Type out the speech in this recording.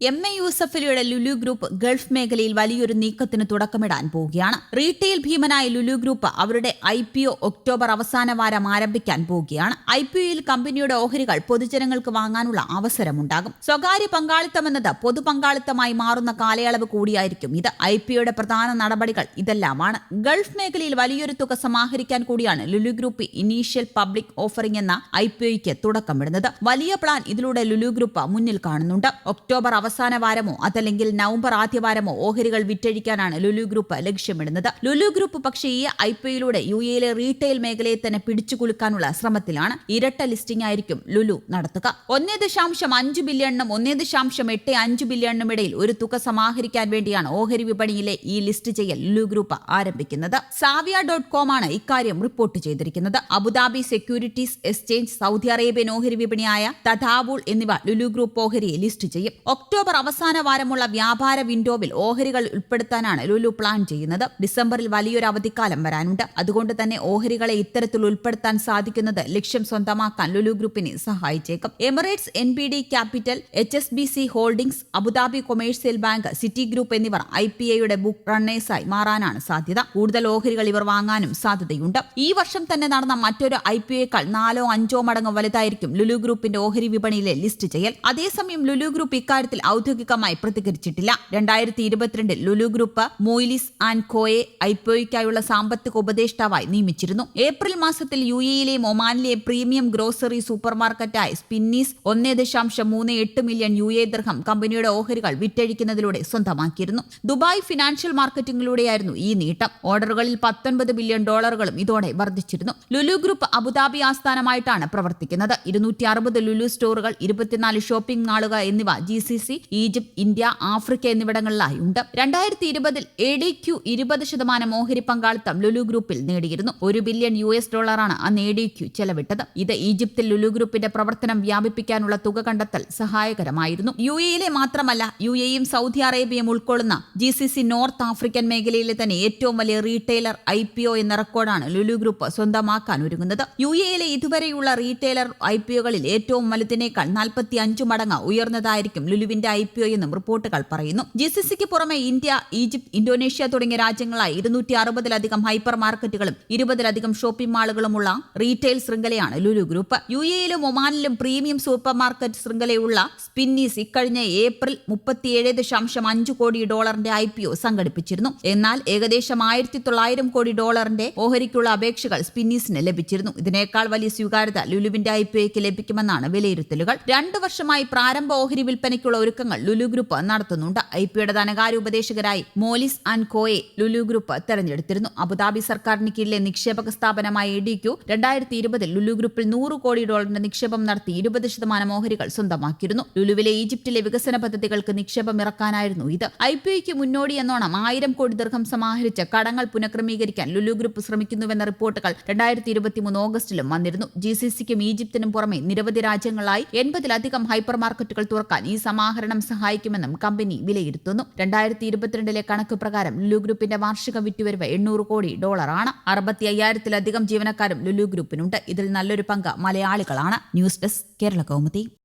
M A യൂസഫലിയുടെ Lulu group gulf മേഖലയിൽ വലിയൊരു നീക്കത്തിന് തുടക്കമിടാൻ പോവുകയാണ്. റീറ്റെയിൽ ഭീമനായ ലുലു ഗ്രൂപ്പ് അവരുടെ ഐ പി ഒ ഒക്ടോബർ അവസാന വാരം ആരംഭിക്കാൻ പോവുകയാണ്. ഐ പി ഒയിൽ കമ്പനിയുടെ ഓഹരികൾ പൊതുജനങ്ങൾക്ക് വാങ്ങാനുള്ള അവസരമുണ്ടാകും. സ്വകാര്യ പങ്കാളിത്തമെന്നത് പൊതു പങ്കാളിത്തമായി മാറുന്ന കാലയളവ് കൂടിയായിരിക്കും ഇത്. ഐ പി ഒയുടെ പ്രധാന നടപടികൾ ഇതെല്ലാമാണ്. ഗൾഫ് മേഖലയിൽ വലിയൊരു തുക സമാഹരിക്കാൻ കൂടിയാണ് Lulu group initial public offering എന്ന ഐ പി ഒയ്ക്ക് തുടക്കമിടുന്നത്. വലിയ പ്ലാൻ ഇതിലൂടെ ലുലു ഗ്രൂപ്പ് മുന്നിൽ കാണുന്നുണ്ട്. ഒക്ടോബർ അവസാന വാരമോ അതല്ലെങ്കിൽ നവംബർ ആദ്യവാരമോ ഓഹരികൾ വിറ്റഴിക്കാനാണ് ലുലു ഗ്രൂപ്പ് ലക്ഷ്യമിടുന്നത്. ലുലു ഗ്രൂപ്പ് പക്ഷേ ഈ ഐ പി ഒയിലൂടെ യു എയിലെ റീറ്റെയിൽ മേഖലയെ തന്നെ പിടിച്ചുകുലുക്കാനുള്ള ശ്രമത്തിലാണ് ഇരട്ട ലിസ്റ്റിംഗ് ആയിരിക്കും ലുലു നടത്തുക. ഒന്നേ ദശാംശം അഞ്ച് ബില്യണിനും ഒന്നേ ദശാംശം എട്ട് അഞ്ച് ബില്യണിനും ഇടയിൽ ഒരു തുക സമാഹരിക്കാൻ വേണ്ടിയാണ് ഓഹരി വിപണിയിലെ ഈ ലിസ്റ്റ് ചെയ്യൽ ലുലു ഗ്രൂപ്പ് ആരംഭിക്കുന്നത്. സാവിയ ഡോട്ട് കോം ആണ് ഇക്കാര്യം റിപ്പോർട്ട് ചെയ്തിരിക്കുന്നത്. Abu Dhabi securities exchange Saudi Arabian ഓഹരി വിപണിയായ തഥാബുൾ എന്നിവ ലുലു ഗ്രൂപ്പ് ഓഹരിയെ ലിസ്റ്റ് ചെയ്യും. ഒക്ടോബർ അവസാന വാരമുള്ള വ്യാപാര വിൻഡോവിൽ ഓഹരികൾ ഉൾപ്പെടുത്താനാണ് ലുലു പ്ലാൻ ചെയ്യുന്നത്. ഡിസംബറിൽ വലിയൊരു അവധിക്കാലം വരാനുണ്ട്. അതുകൊണ്ട് തന്നെ ഓഹരികളെ ഇത്തരത്തിൽ ഉൾപ്പെടുത്താൻ സാധിക്കുന്നത് ലക്ഷ്യം സ്വന്തമാക്കാൻ ലുലു ഗ്രൂപ്പിനെ സഹായിച്ചേക്കും. Emirates N B D capital H S B C holdings Abu Dhabi commercial bank city group എന്നിവർ ഐ പി ഐയുടെ ബുക്ക് റണ്ണേഴ്സായി മാറാനാണ് സാധ്യത. കൂടുതൽ ഓഹരികൾ ഇവർ വാങ്ങാനും സാധ്യതയുണ്ട്. ഈ വർഷം തന്നെ നടന്ന മറ്റൊരു ഐ പി എക്കാൾ നാലോ അഞ്ചോ മടങ്ങ് വലുതായിരിക്കും ലുലു ഗ്രൂപ്പിന്റെ ഓഹരി വിപണിയിലെ ലിസ്റ്റ് ചെയ്യൽ. അതേസമയം ലുലു ഗ്രൂപ്പ് ഇക്കാര്യത്തിൽ ഔദ്യോഗികമായി പ്രതികരിച്ചിട്ടില്ല. രണ്ടായിരത്തി ഇരുപത്തിരണ്ടിൽ ലുലു ഗ്രൂപ്പ് മോയിലിസ് ആൻഡ് കോയെ ഐപ്പോയ്ക്കായുള്ള സാമ്പത്തിക ഉപദേഷ്ടാവായി നിയമിച്ചിരുന്നു. ഏപ്രിൽ മാസത്തിൽ യു എയിലെയും ഒമാനിലെയും പ്രീമിയം ഗ്രോസറി സൂപ്പർമാർക്കറ്റായ സ്പിന്നീസ് ഒന്നേ ദശാംശം മൂന്ന് എട്ട് മില്യൺ യു എ ദർഹം കമ്പനിയുടെ ഓഹരികൾ വിറ്റഴിക്കുന്നതിലൂടെ സ്വന്തമാക്കിയിരുന്നു. ദുബായ് ഫിനാൻഷ്യൽ മാർക്കറ്റിംഗിലൂടെയായിരുന്നു ഈ നീട്ടം. ഓർഡറുകളിൽ പത്തൊൻപത് ബില്യൺ ഡോളറുകളും ഇതോടെ വർദ്ധിച്ചിരുന്നു. ലുലു ഗ്രൂപ്പ് അബുദാബി ആസ്ഥാനമായിട്ടാണ് പ്രവർത്തിക്കുന്നത്. ഇരുന്നൂറ്റി അറുപത് ലുലു സ്റ്റോറുകൾ ഇരുപത്തിനാല് ഷോപ്പിംഗ് മാളുകൾ എന്നിവ G C C Egypt India Africa എന്നിവിടങ്ങളിലായി ഉണ്ട്. രണ്ടായിരത്തി ഇരുപതിൽ എ ഡി ക്യു ഇരുപത് ശതമാനം ഓഹരി പങ്കാളിത്തം ലുലു ഗ്രൂപ്പിൽ നേടിയിരുന്നു. ഒരു ബില്യൺ യു എസ് ഡോളറാണ് അന്ന് എ ഡി ക്യു ചെലവിട്ടത്. ഇത് ഈജിപ്തിൽ ലുലു ഗ്രൂപ്പിന്റെ പ്രവർത്തനം വ്യാപിപ്പിക്കാനുള്ള തുക കണ്ടെത്തൽ സഹായകരമായിരുന്നു. യു എയിലെ മാത്രമല്ല യു എയും സൗദി അറേബ്യയും ഉൾക്കൊള്ളുന്ന G C C North African മേഖലയിലെ തന്നെ ഏറ്റവും വലിയ റീറ്റെയിലർ ഐ പി ഒ എന്ന റെക്കോർഡാണ് ലുലു ഗ്രൂപ്പ് സ്വന്തമാക്കാൻ ഒരുങ്ങുന്നത്. യു എയിലെ ഇതുവരെയുള്ള റീറ്റെയിലർ ഐ പി ഒകളിൽ ഏറ്റവും വലുതിനേക്കാൾ നാൽപ്പത്തി അഞ്ച് മടങ്ങ് ഉയർന്നതായിരിക്കും ലുലുവിന്റെ ഐ പി ഒ എന്നും റിപ്പോർട്ടുകൾ പറയുന്നു. ജി സി സിക്ക് പുറമെ ഇന്ത്യ ഈജിപ്ത് ഇന്തോനേഷ്യ തുടങ്ങിയ രാജ്യങ്ങളായി ഇരുന്നൂറ്റി അറുപതിലധികം ഹൈപ്പർ മാർക്കറ്റുകളും ഇരുപതിലധികം ഷോപ്പിംഗ് മാളുകളുമുള്ള റീറ്റെയിൽ ശൃംഖലയാണ് ലുലു ഗ്രൂപ്പ്. യു എയിലും ഒമാനിലും പ്രീമിയം സൂപ്പർ മാർക്കറ്റ് ശൃംഖലയുള്ള സ്പിന്നീസ് ഇക്കഴിഞ്ഞ ഏപ്രിൽ മുപ്പത്തിയേഴ് ദശാംശം അഞ്ച് കോടി ഡോളറിന്റെ ഐ പി ഒ സംഘടിപ്പിച്ചിരുന്നു. എന്നാൽ ഏകദേശം ആയിരത്തി തൊള്ളായിരം കോടി ഡോളറിന്റെ ഓഹരിക്കുള്ള അപേക്ഷകൾ സ്പിന്നീസിന് ലഭിച്ചിരുന്നു. ഇതിനേക്കാൾ വലിയ സ്വീകാര്യത ലുലുവിന്റെ ഐ പി ഒക്ക് ലഭിക്കുമെന്നാണ് വിലയിരുത്തലുകൾ. രണ്ടു വർഷമായി പ്രാരംഭ ഓഹരി വിൽപ്പനയ്ക്കുള്ള ഒരുക്കങ്ങൾ ലുലു ഗ്രൂപ്പ് നടത്തുന്നുണ്ട്. ഐ പിയുടെ ധനകാര്യ ഉപദേശകരായി മോലിസ് ആൻഡ് കോയെ ലുലു ഗ്രൂപ്പ് തെരഞ്ഞെടുത്തിരുന്നു. അബുദാബി സർക്കാരിന് കീഴിലെ നിക്ഷേപക സ്ഥാപനമായ ഇ ഡിക്യു രണ്ടായിരത്തി ഇരുപതിൽ ലുലു ഗ്രൂപ്പിൽ നൂറ് കോടി ഡോളറിന്റെ നിക്ഷേപം നടത്തി ഇരുപത് ശതമാനം ഓഹരികൾ സ്വന്തമാക്കിയിരുന്നു. ലുലുവിലെ ഈജിപ്തിലെ വികസന പദ്ധതികൾക്ക് നിക്ഷേപം ഇറക്കാനായിരുന്നു ഇത്. ഐ പി ഒയ്ക്ക് മുന്നോടി എന്നോണം ആയിരം കോടി ദീർഘം സമാഹരിച്ച കടങ്ങൾ പുനഃക്രമീകരിക്കാൻ ലുലു ഗ്രൂപ്പ് ശ്രമിക്കുന്നുവെന്ന റിപ്പോർട്ടുകൾ രണ്ടായിരത്തി ഇരുപത്തിമൂന്ന് ഓഗസ്റ്റിലും വന്നിരുന്നു. ജി സി സിക്കും ഈജിപ്തിനും പുറമെ നിരവധി രാജ്യങ്ങളായി എൺപതിലധികം ഹൈപ്പർ മാർക്കറ്റുകൾ തുറക്കാൻ ഈ സമാഹരണം സഹായിക്കുമെന്നും കമ്പനി വിലയിരുത്തുന്നു. രണ്ടായിരത്തി ഇരുപത്തിരണ്ടിലെ കണക്ക് പ്രകാരം ലുലു ഗ്രൂപ്പിന്റെ വാർഷിക വിറ്റുവരവ് എണ്ണൂറ് കോടി ഡോളറാണ്. അറുപത്തി അയ്യായിരത്തിലധികം ജീവനക്കാരും ലുലു ഗ്രൂപ്പിനുണ്ട്. ഇതിൽ നല്ലൊരു പങ്ക് മലയാളികളാണ്. News desk Kerala Kaumudi.